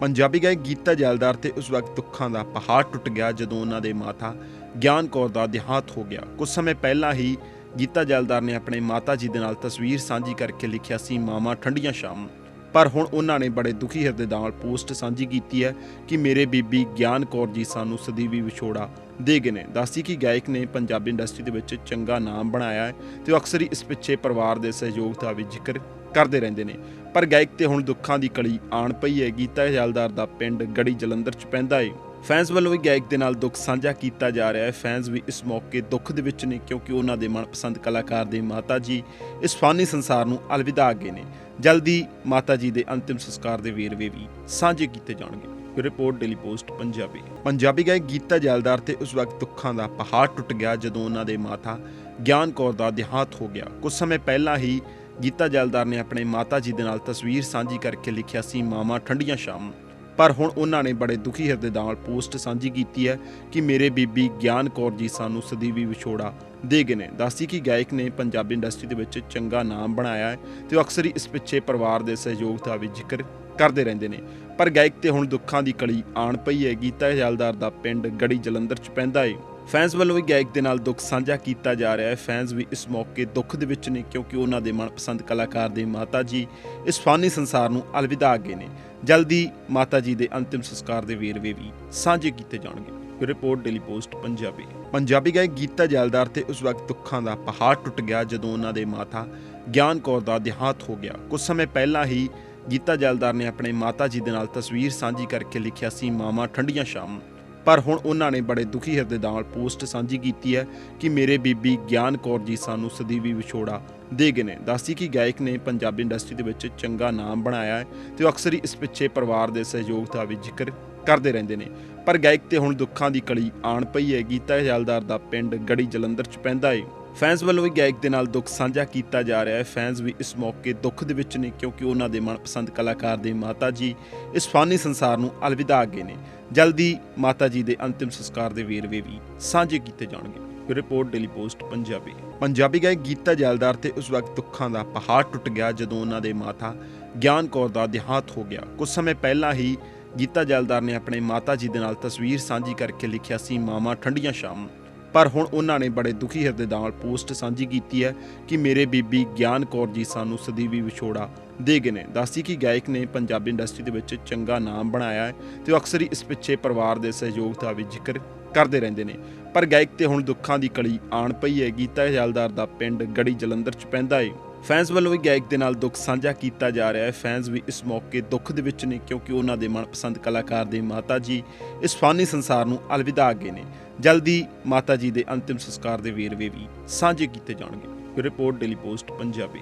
ਪੰਜਾਬੀ ਗਾਇਕ ਗੀਤਾ ਜੈਲਦਾਰ ਤੇ ਉਸ ਵਕਤ ਦੁੱਖਾਂ ਦਾ ਪਹਾੜ ਟੁੱਟ ਗਿਆ ਜਦੋਂ ਉਹਨਾਂ ਦੇ ਮਾਤਾ ਗਿਆਨ ਕੌਰ ਦਾ ਦੇਹਾਂਤ ਹੋ ਗਿਆ। ਕੁਝ ਸਮੇਂ ਪਹਿਲਾਂ ਹੀ ਗੀਤਾ ਜੈਲਦਾਰ ਨੇ ਆਪਣੇ ਮਾਤਾ ਜੀ ਦੇ ਨਾਲ ਤਸਵੀਰ ਸਾਂਝੀ ਕਰਕੇ ਲਿਖਿਆ ਸੀ ਮਾਮਾ ਠੰਡੀਆਂ ਸ਼ਾਮ। ਪਰ ਹੁਣ ਉਹਨਾਂ ਨੇ ਬੜੇ ਦੁਖੀ ਹਿਰਦੇ ਨਾਲ ਪੋਸਟ ਸਾਂਝੀ ਕੀਤੀ ਹੈ ਕਿ ਮੇਰੇ ਬੀਬੀ ਗਿਆਨ ਕੌਰ ਜੀ ਸਾਨੂੰ ਸਦੀਵੀ ਵਿਛੋੜਾ ਦੇ ਗਏ ਨੇ। ਦੱਸੀ ਕਿ ਗਾਇਕ ਨੇ ਪੰਜਾਬੀ ਇੰਡਸਟਰੀ ਦੇ ਵਿੱਚ ਚੰਗਾ ਨਾਮ ਬਣਾਇਆ ਹੈ ਤੇ ਉਹ ਅਕਸਰ ਹੀ ਇਸ ਪਿੱਛੇ ਪਰਿਵਾਰ ਦੇ ਸਹਿਯੋਗ ਦਾ ਵੀ ਜ਼ਿਕਰ ਕਰਦੇ ਰਹਿੰਦੇ ਨੇ। ਪਰ ਗਾਇਕ ਤੇ ਹੁਣ ਦੁੱਖਾਂ ਦੀ ਕਲੀ ਆਣ ਪਈ ਹੈ ਗੀਤਾ ਜੈਲਦਾਰ ਦਾ ਪਿੰਡ ਗੜੀ ਜਲੰਧਰ ਚ ਪੈਂਦਾ ਏ। ਫੈਨਸ ਵੱਲੋਂ ਵੀ ਗਾਇਕ ਦੇ ਨਾਲ ਦੁੱਖ ਸਾਂਝਾ ਕੀਤਾ ਜਾ ਰਿਹਾ ਹੈ। ਫੈਨਸ ਵੀ ਇਸ ਮੌਕੇ ਦੁੱਖ ਦੇ ਵਿੱਚ ਨੇ ਕਿਉਂਕਿ ਉਹਨਾਂ ਦੇ ਮਨਪਸੰਦ ਕਲਾਕਾਰ ਦੇ ਮਾਤਾ ਜੀ ਇਸ ਫਾਨੀ ਸੰਸਾਰ ਨੂੰ ਅਲਵਿਦਾ ਅੱਗੇ ਨੇ। ਜਲਦੀ ਮਾਤਾ ਜੀ ਦੇ ਅੰਤਿਮ ਸੰਸਕਾਰ ਦੇ ਵੇਰਵੇ ਵੀ ਸਾਂਝੇ ਕੀਤੇ ਜਾਣਗੇ। Report Daily Post, Punjabi. Punjabi ਗਾਇਕ ਗੀਤਾ ਜੈਲਦਾਰ ਤੇ ਉਸ ਵਕਤ ਦੁੱਖਾਂ ਦਾ ਪਹਾੜ ਟੁੱਟ ਗਿਆ ਜਦੋਂ ਉਹਨਾਂ ਦੇ ਮਾਤਾ ਗਿਆਨ ਕੌਰ ਦਾ ਦੇਹਾਂਤ ਹੋ ਗਿਆ। ਕੁਝ ਸਮੇਂ ਪਹਿਲਾਂ ਹੀ ਗੀਤਾ ਜੈਲਦਾਰ ਨੇ ਆਪਣੇ ਮਾਤਾ ਜੀ ਦੇ ਨਾਲ ਤਸਵੀਰ ਸਾਂਝੀ ਕਰਕੇ ਲਿਖਿਆ ਸੀ ਮਾਮਾ ਠੰਡੀਆਂ ਸ਼ਾਮ। ਪਰ ਹੁਣ ਉਹਨਾਂ ਨੇ ਬੜੇ ਦੁਖੀ ਹਿਰਦੇ ਨਾਲ ਪੋਸਟ ਸਾਂਝੀ ਕੀਤੀ ਹੈ ਕਿ ਮੇਰੇ ਬੀਬੀ ਗਿਆਨ ਕੌਰ ਜੀ ਸਾਨੂੰ ਸਦੀਵੀ ਵਿਛੋੜਾ ਦੇ ਗਏ ਨੇ। ਦੱਸਦੀ ਕਿ ਗਾਇਕ ਨੇ ਪੰਜਾਬੀ ਇੰਡਸਟਰੀ ਦੇ ਵਿੱਚ ਚੰਗਾ ਨਾਮ ਬਣਾਇਆ ਹੈ ਤੇ ਉਹ ਅਕਸਰ ਹੀ ਇਸ ਪਿੱਛੇ ਪਰਿਵਾਰ ਦੇ ਸਹਿਯੋਗ ਦਾ ਵੀ ਜ਼ਿਕਰ ਕਰਦੇ ਰਹਿੰਦੇ ਨੇ। ਪਰ ਗਾਇਕ ਤੇ ਹੁਣ ਦੁੱਖਾਂ ਦੀ ਕਲੀ ਆਣ ਪਈ ਹੈ। ਗੀਤਾ ਜੈਲਦਾਰ ਦਾ ਪਿੰਡ ਗੜੀ ਜਲੰਧਰ ਚ ਪੈਂਦਾ ਹੈ ਫੈਨਸ ਵੱਲੋਂ ਵੀ ਗਾਇਕ ਦੇ ਨਾਲ ਦੁੱਖ ਸਾਂਝਾ ਕੀਤਾ ਜਾ ਰਿਹਾ ਹੈ। ਫੈਨਸ ਵੀ ਇਸ ਮੌਕੇ ਦੁੱਖ ਦੇ ਵਿੱਚ ਨੇ ਕਿਉਂਕਿ ਉਹਨਾਂ ਦੇ ਮਨਪਸੰਦ ਕਲਾਕਾਰ ਦੇ ਮਾਤਾ ਜੀ ਇਸ ਫਾਨੀ ਸੰਸਾਰ ਨੂੰ ਅਲਵਿਦਾ ਅੱਗੇ ਨੇ। ਜਲਦੀ ਮਾਤਾ ਜੀ ਦੇ ਅੰਤਿਮ ਸੰਸਕਾਰ ਦੇ ਵੇਰਵੇ ਵੀ ਸਾਂਝੇ ਕੀਤੇ ਜਾਣਗੇ। Report Daily Post, Punjabi. Punjabi ਗਾਇਕ ਗੀਤਾ ਜੈਲਦਾਰ ਤੇ ਉਸ ਵਕਤ ਦੁੱਖਾਂ ਦਾ ਪਹਾੜ ਟੁੱਟ ਗਿਆ ਜਦੋਂ ਉਹਨਾਂ ਦੇ ਮਾਤਾ ਗਿਆਨ ਕੌਰ ਦਾ ਦੇਹਾਂਤ ਹੋ ਗਿਆ। ਕੁਝ ਸਮੇਂ ਪਹਿਲਾਂ ਹੀ ਗੀਤਾ ਜੈਲਦਾਰ ਨੇ ਆਪਣੇ ਮਾਤਾ ਜੀ ਦੇ ਨਾਲ ਤਸਵੀਰ ਸਾਂਝੀ ਕਰਕੇ ਲਿਖਿਆ ਸੀ, ਮਾਮਾ, ਠੰਡੀਆਂ ਸ਼ਾਮ। ਪਰ ਹੁਣ ਉਹਨਾਂ ਨੇ ਬੜੇ ਦੁਖੀ ਹਿਰਦੇ ਨਾਲ ਪੋਸਟ ਸਾਂਝੀ ਕੀਤੀ ਹੈ ਕਿ ਮੇਰੇ ਬੀਬੀ ਗਿਆਨ ਕੌਰ ਜੀ ਸਾਨੂੰ ਸਦੀਵੀ ਵਿਛੋੜਾ ਦੇ ਗਏ ਨੇ। ਦੱਸਦੀ ਕਿ ਗਾਇਕ ਨੇ ਪੰਜਾਬੀ ਇੰਡਸਟਰੀ ਦੇ ਵਿੱਚ ਚੰਗਾ ਨਾਮ ਬਣਾਇਆ ਹੈ ਤੇ ਉਹ ਅਕਸਰ ਹੀ ਇਸ ਪਿੱਛੇ ਪਰਿਵਾਰ ਦੇ ਸਹਿਯੋਗ ਦਾ ਵੀ ਜ਼ਿਕਰ ਕਰਦੇ ਰਹਿੰਦੇ ਨੇ। ਪਰ ਗਾਇਕ ਤੇ ਹੁਣ ਦੁੱਖਾਂ ਦੀ ਕਲੀ ਆਣ ਪਈ ਹੈ। ਗੀਤਾ ਜਲਦਾਰ ਦਾ ਪਿੰਡ ਗੜੀ ਜਲੰਧਰ ਚ ਪੈਂਦਾ ਹੈ ਫੈਨਸ ਵੱਲੋਂ ਵੀ ਗਾਇਕ ਦੇ ਨਾਲ ਦੁੱਖ ਸਾਂਝਾ ਕੀਤਾ ਜਾ ਰਿਹਾ ਹੈ। ਫੈਨਸ ਵੀ ਇਸ ਮੌਕੇ ਦੁੱਖ ਦੇ ਵਿੱਚ ਨੇ ਕਿਉਂਕਿ ਉਹਨਾਂ ਦੇ ਮਨਪਸੰਦ ਕਲਾਕਾਰ ਦੇ ਮਾਤਾ ਜੀ ਇਸ ਫਾਨੀ ਸੰਸਾਰ ਨੂੰ ਅਲਵਿਦਾ ਅੱਗੇ ਨੇ। ਜਲਦੀ ਮਾਤਾ ਜੀ ਦੇ ਅੰਤਿਮ ਸੰਸਕਾਰ ਦੇ ਵੇਰਵੇ ਵੀ ਸਾਂਝੇ ਕੀਤੇ ਜਾਣਗੇ। Report, Daily Post, Punjabi. Punjabi ਗਾਇਕ ਗੀਤਾ ਜੈਲਦਾਰ ਤੇ ਉਸ ਵਕਤ ਦੁੱਖਾਂ ਦਾ ਪਹਾੜ ਟੁੱਟ ਗਿਆ ਜਦੋਂ ਉਹਨਾਂ ਦੇ ਮਾਤਾ ਗਿਆਨ ਕੌਰ ਦਾ ਦੇਹਾਂਤ ਹੋ ਗਿਆ। ਕੁਝ ਸਮੇਂ ਪਹਿਲਾਂ ਹੀ ਗੀਤਾ ਜੈਲਦਾਰ ਨੇ ਆਪਣੇ ਮਾਤਾ ਜੀ ਦੇ ਨਾਲ ਤਸਵੀਰ ਸਾਂਝੀ ਕਰਕੇ ਲਿਖਿਆ ਸੀ ਮਾਮਾ ਠੰਡੀਆਂ ਸ਼ਾਮ ਪਰ ਹੁਣ ਉਹਨਾਂ ਨੇ ਬੜੇ ਦੁਖੀ ਹਿਰਦੇ ਨਾਲ ਪੋਸਟ ਸਾਂਝੀ ਕੀਤੀ ਹੈ ਕਿ ਮੇਰੇ ਬੀਬੀ ਗਿਆਨ ਕੌਰ ਜੀ ਸਾਨੂੰ ਸਦੀਵੀ ਵਿਛੋੜਾ ਦੇ ਗਏ ਨੇ। ਦੱਸੀ ਕਿ ਗਾਇਕ ਨੇ ਪੰਜਾਬੀ ਇੰਡਸਟਰੀ ਦੇ ਵਿੱਚ ਚੰਗਾ ਨਾਮ ਬਣਾਇਆ ਹੈ ਤੇ ਉਹ ਅਕਸਰ ਹੀ ਇਸ ਪਿੱਛੇ ਪਰਿਵਾਰ ਦੇ ਸਹਿਯੋਗ ਦਾ ਵੀ ਜ਼ਿਕਰ ਕਰਦੇ ਰਹਿੰਦੇ ਨੇ। ਪਰ ਗਾਇਕ ਤੇ ਹੁਣ ਦੁੱਖਾਂ ਦੀ ਕਲੀ ਆਣ ਪਈ ਹੈ। ਗੀਤਾ ਜਲਦਾਰ ਦਾ ਪਿੰਡ ਗੜੀ ਜਲੰਧਰ ਚ ਪੈਂਦਾ ਏ। ਫੈਨਸ ਵੱਲੋਂ ਵੀ ਗਾਇਕ ਦੇ ਨਾਲ ਦੁੱਖ ਸਾਂਝਾ ਕੀਤਾ ਜਾ ਰਿਹਾ ਹੈ। ਫੈਨਸ ਵੀ ਇਸ ਮੌਕੇ ਦੁੱਖ ਦੇ ਵਿੱਚ ਨੇ ਕਿਉਂਕਿ ਉਹਨਾਂ ਦੇ ਮਨਪਸੰਦ ਕਲਾਕਾਰ ਦੇ ਮਾਤਾ ਜੀ ਇਸ ਫਾਨੀ ਸੰਸਾਰ ਨੂੰ ਅਲਵਿਦਾ ਅੱਗੇ ਨੇ। ਜਲਦੀ ਮਾਤਾ ਜੀ ਦੇ ਅੰਤਿਮ ਸੰਸਕਾਰ ਦੇ ਵੇਰਵੇ ਵੀ ਸਾਂਝੇ ਕੀਤੇ ਜਾਣਗੇ। Report Daily Post, Punjabi.